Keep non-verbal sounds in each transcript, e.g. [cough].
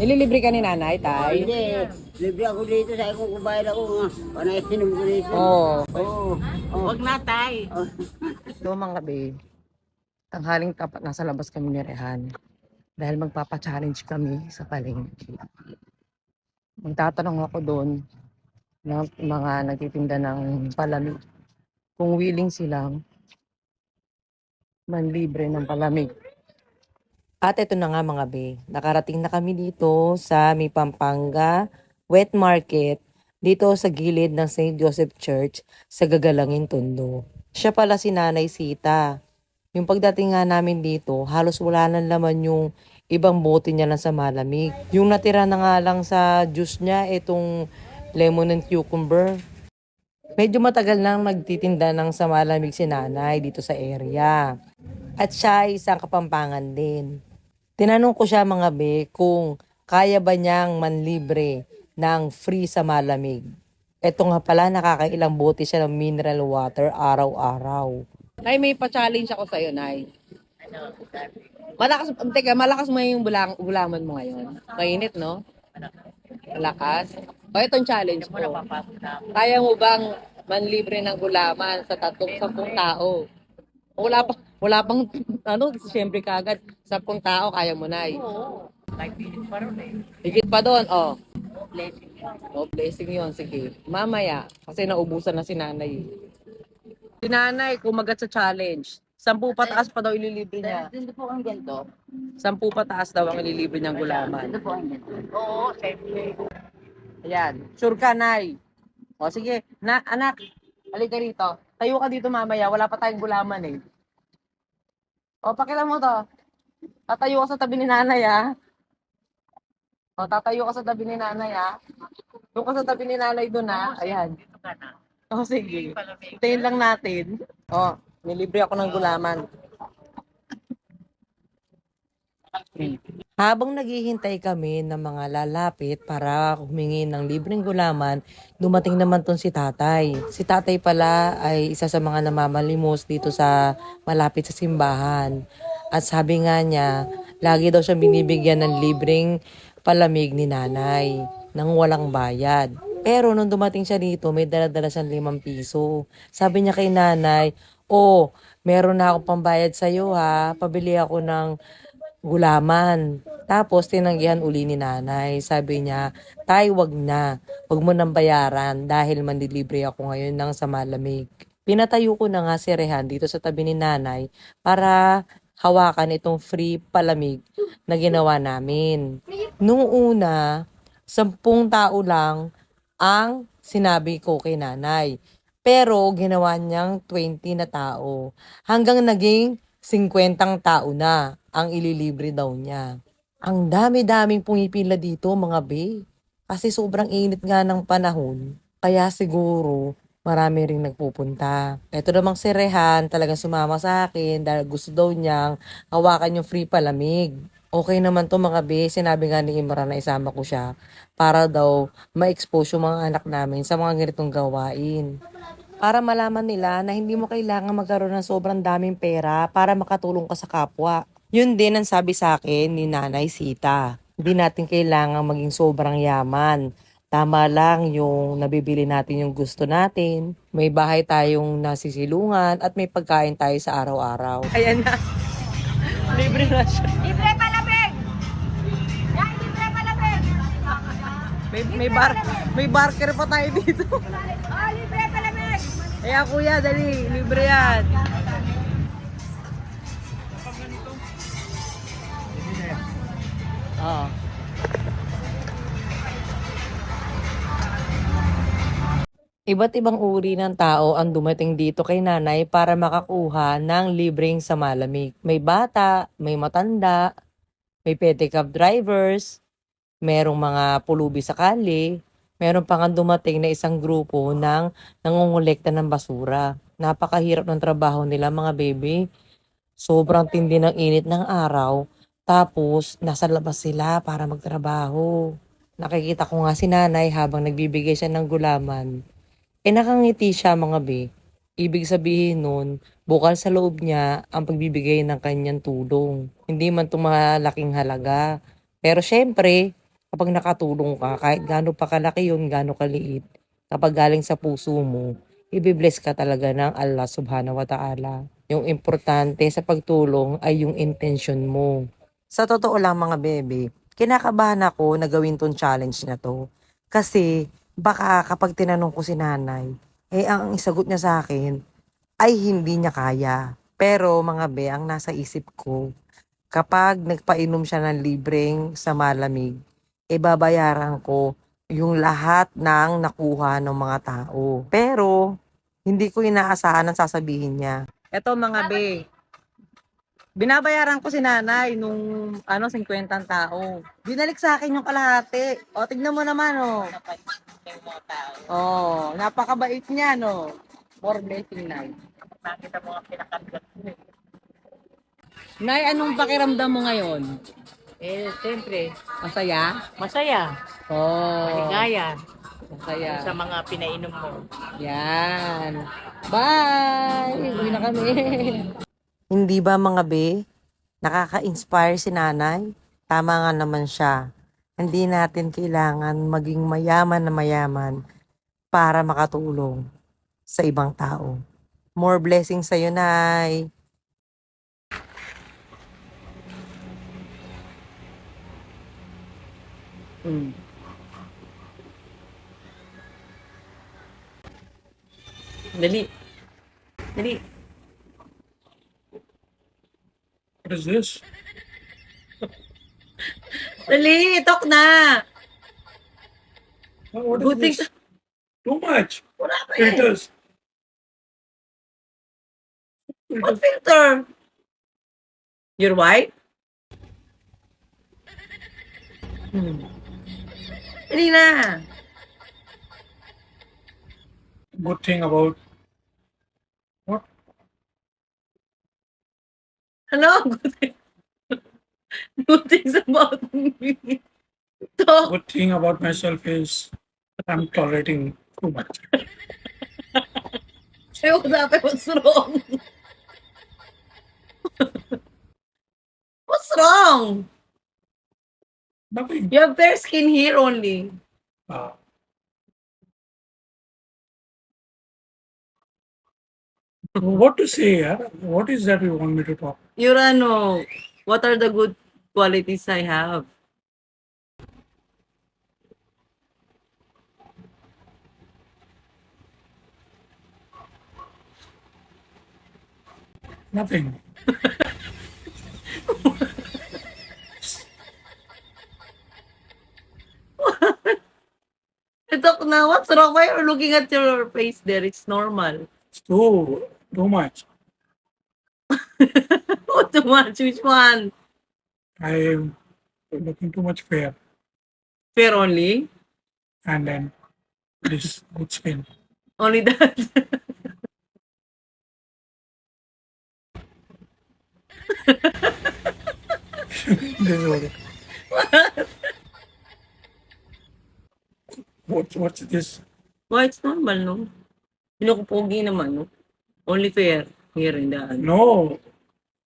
Nililibre ka ni nanay, Ay, tay? hindi. Libre ako dito. Sabi ko kubayad ako nga. Panay sinom ko dito. Oo. Oo. Oh. Huwag na, tay. So mga gabi, tanghaling tapat nasa labas kami ni Rehan. Dahil magpapa-challenge kami sa palengke. Magtatanong ako doon ng mga nagtitinda ng palamig. Kung willing silang manlibre ng palamig. At ito na nga mga be, nakarating na kami dito sa May Pampanga Wet Market dito sa gilid ng St. Joseph Church sa Gagalangin Tondo. Siya pala si Nanay Sita. Yung pagdating nga namin dito, halos wala nang laman yung ibang bote niya lang sa malamig. Yung natira na nga lang sa juice niya, itong lemon and cucumber. Medyo matagal nang nagtitinda ng sa malamig si nanay dito sa area. At siya ay isang kapampangan din. Tinanong ko siya mga be kung kaya ba niyang manlibre ng free sa malamig. Ito nga pala, nakakailang bote siya ng mineral water araw-araw. Nay, may pa-challenge ako sa'yo, Nay. Malakas, teka, malakas mo yung bulang, bulaman mo ngayon. Mainit, no? Malakas. O, itong challenge ko. Kaya mo bang manlibre ng gulaman sa tatlong sampung tao? Wala pa, wala pang, [laughs] ano, siyempre kagad, sampung tao, kaya mo na Oo. Like, pilit pa rin eh. Higit pa doon, oh. Blessing yun. Oh, blessing yon sige. Mamaya, kasi naubusan na si nanay. Si nanay, kumagat sa challenge. Sampu pataas pa daw ililibre niya. Dito po ang ganito. Sampu pataas daw ang ililibre niyang gulaman. Dito po ang ganito. Oo, siyempre. Ayan. Sure ka, Nay. O, sige. Na, anak, halika rito. Tayo ka dito mamaya. Wala pa tayong gulaman eh. O, pakilam mo to. Tatayo ka sa tabi ni nanay, ha? O, tatayo ka sa tabi ni nanay, ha? Doon ka sa tabi ni nanay doon, ha? Ayan. Ka na. O, sige. Hintayin lang natin. O, nilibre ako ng gulaman. Habang naghihintay kami ng mga lalapit para humingi ng libreng gulaman, dumating naman ton si tatay. Si tatay pala ay isa sa mga namamalimos dito sa malapit sa simbahan. At sabi nga niya, lagi daw siyang binibigyan ng libreng palamig ni nanay nang walang bayad. Pero nung dumating siya dito, may dala-dala siyang limang piso. Sabi niya kay nanay, Oh, meron na ako pambayad sa'yo ha. Pabili ako ng gulaman. Tapos tinanggihan uli ni nanay. Sabi niya, tay wag na. Wag mo nang bayaran dahil mandilibre ako ngayon ng sa malamig. Pinatayo ko na nga si Rehan dito sa tabi ni nanay para hawakan itong free palamig na ginawa namin. Nung una, sampung tao lang ang sinabi ko kay nanay. Pero ginawa niyang 20 na tao. Hanggang naging 50 tao na ang ililibre daw niya. Ang dami-daming pumipila dito mga be. Kasi sobrang init nga ng panahon. Kaya siguro marami ring nagpupunta. Ito namang si Rehan talagang sumama sa akin dahil gusto daw niyang hawakan yung free palamig. Okay naman to mga be, sinabi nga ni Imra na isama ko siya para daw ma-expose yung mga anak namin sa mga ganitong gawain. Para malaman nila na hindi mo kailangan magkaroon ng sobrang daming pera para makatulong ka sa kapwa. Yun din ang sabi sa akin ni Nanay Sita. Hindi natin kailangan maging sobrang yaman. Tama lang yung nabibili natin yung gusto natin. May bahay tayong nasisilungan at may pagkain tayo sa araw-araw. Ayan na. Libre na siya. Libre palamig! Yan, libre palamig! May, may, bar, may barker pa tayo dito. Oh, libre palamig! Kaya kuya, dali. Libre yan. Oo. Iba't ibang uri ng tao ang dumating dito kay nanay para makakuha ng libreng sa malamig. May bata, may matanda, may pedicab drivers, merong mga pulubi sa kali, meron pa nga dumating na isang grupo ng nangungulekta ng basura. Napakahirap ng trabaho nila mga baby. Sobrang tindi ng init ng araw. Tapos, nasa labas sila para magtrabaho. Nakikita ko nga si nanay habang nagbibigay siya ng gulaman. Eh nakangiti siya mga be. Ibig sabihin nun, bukal sa loob niya ang pagbibigay ng kanyang tulong. Hindi man ito malaking halaga. Pero syempre, kapag nakatulong ka, kahit gaano pa kalaki yun, gaano kaliit, kapag galing sa puso mo, ibibless ka talaga ng Allah subhanahu wa ta'ala. Yung importante sa pagtulong ay yung intention mo. Sa totoo lang mga bebe, kinakabahan ako na gawin tong challenge na to. Kasi baka kapag tinanong ko si nanay, eh ang isagot niya sa akin ay hindi niya kaya. Pero mga be, ang nasa isip ko, kapag nagpainom siya ng libreng sa malamig, e babayaran ko yung lahat ng nakuha ng mga tao. Pero, hindi ko inaasahan ang sasabihin niya. Eto mga be, binabayaran ko si nanay nung ano 50 tao. Binalik sa akin yung kalahati. O, tignan mo naman, o. Yung mga tao. Oh, napakabait niya, no. More blessing, Nay. Nakita mo ang pinakabigat mo eh. Nay, anong pakiramdam mo ngayon? Eh, siyempre, Masaya? masaya, Oh, maligaya masaya. sa mga pinainom mo. Yan. Bye! Uwi na kami. Hindi ba mga be? Nakaka-inspire si nanay? Tama nga naman siya. Hindi natin kailangan maging mayaman na mayaman para makatulong sa ibang tao. More blessings sa'yo, Nay. Mm. Dali. Dali. What is this? Dali, talk na. Oh, What Good things- Too much. Wala pa eh. Filters. What filter? Your wife? Hmm. Dali na. Good thing about what? Ano? [laughs] Good, thing- good things about me. Talk. Good thing about myself is that I'm tolerating too much. Say what's up? What's wrong? What's wrong? Nothing. You have fair skin here only. Uh, what to say? What is that you want me to talk? Your ano, what are the good qualities I have? Nothing. [laughs] Na, what's wrong? Why are you looking at your face there? It's normal. Too too much. What [laughs] oh, too much? Which one? I'm looking too much fair, Fair only? and then this good spin. Only that? This is what. It, what what's this? Why, it's normal, no? Pinukupogi naman, no? Only fair here in the. No.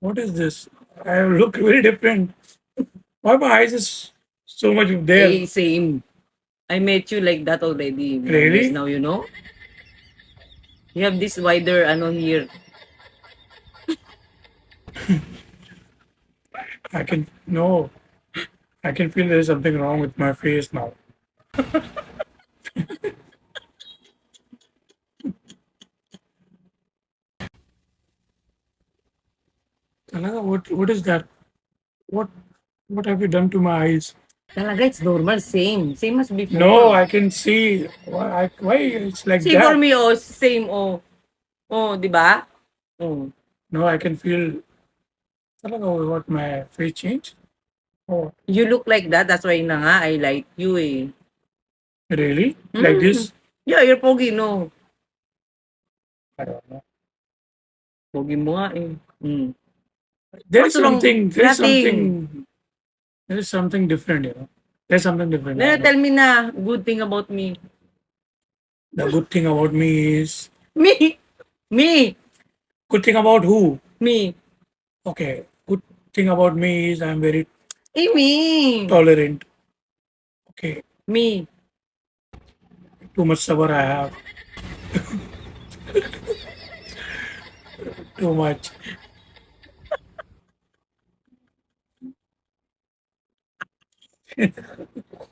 What is this? I look very different. Why my eyes is so much there? Eh, same. I met you like that already. Really? Now you know? You have this wider ano here. [laughs] I can no. I can feel there's something wrong with my face now. [laughs] Talaga, what what is that? What what have you done to my eyes? Talaga, it's normal. Same. Same as before. No, I can see why I, why it's like See, for that. me, oh, same, oh. Oh, di ba? Oh. No, I can feel. Talaga, what my face changed? Oh, You look like that. That's why na nga, I like you, eh. really? Like Mm. this? Yeah, you're pogi, no? I don't know. Pogi mo nga, eh. Mm. There's something. There's something. There's something different, you know. There's something different. Na, tell me na, good thing about me. The good thing about me is Me! Me! good thing about who? Me! Okay, good thing about me is I'm very Eh, me! tolerant. Okay, Me. too much sabr I have. [laughs] too much. ハハハハ。